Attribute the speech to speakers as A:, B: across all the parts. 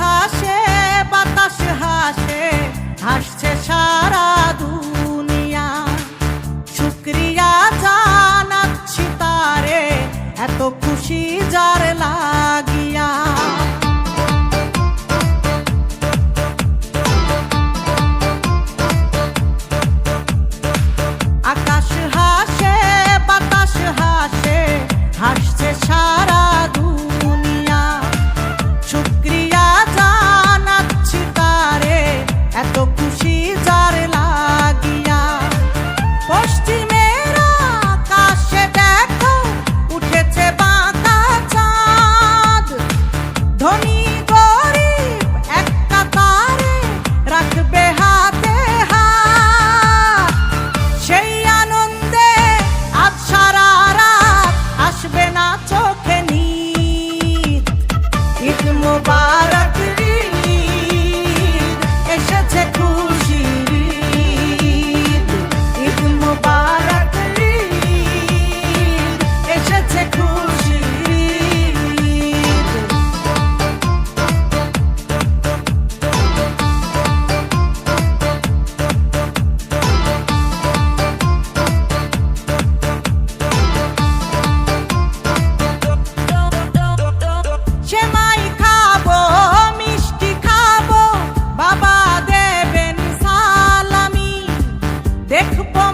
A: হাসে বাতাস হাসে হাসছে সারা দুনিয়া। শুক্রিয়া জানাচ্ছি তারে এত খুশি যার লা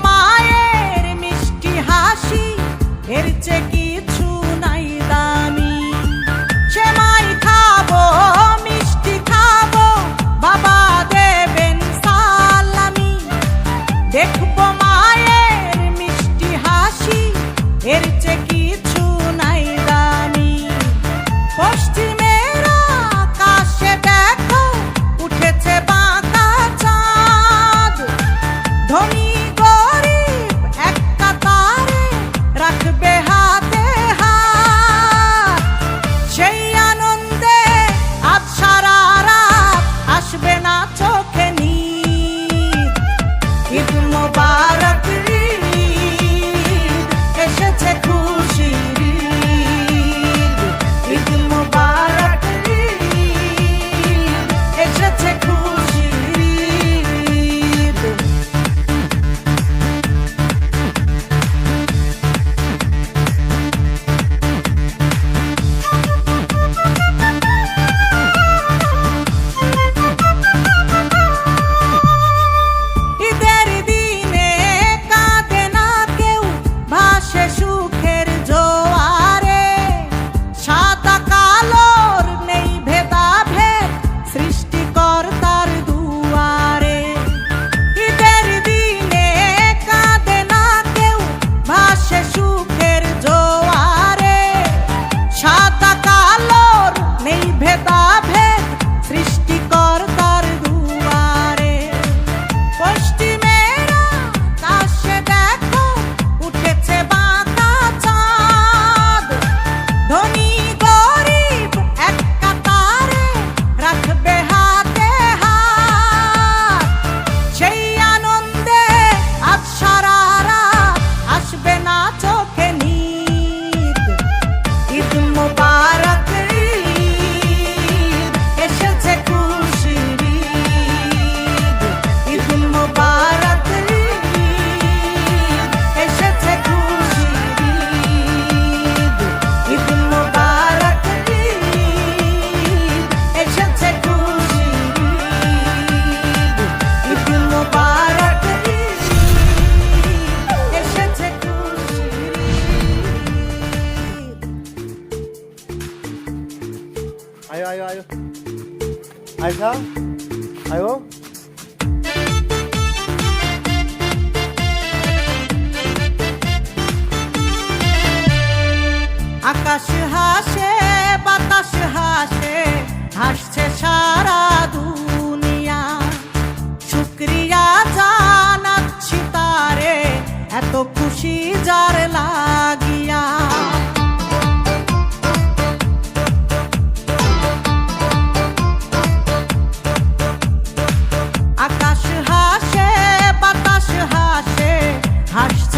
A: মায়ের মিষ্টি হাসি এর চেয়ে का नहीं भेदा भे ऐसा
B: आयो
A: আকাশ হাসে, বাতাস হাসে, হাসছে সারা দুনিয়া। শুক্রিয়া জানাচ্ছি তারে, এত খুশি যার লাগ touched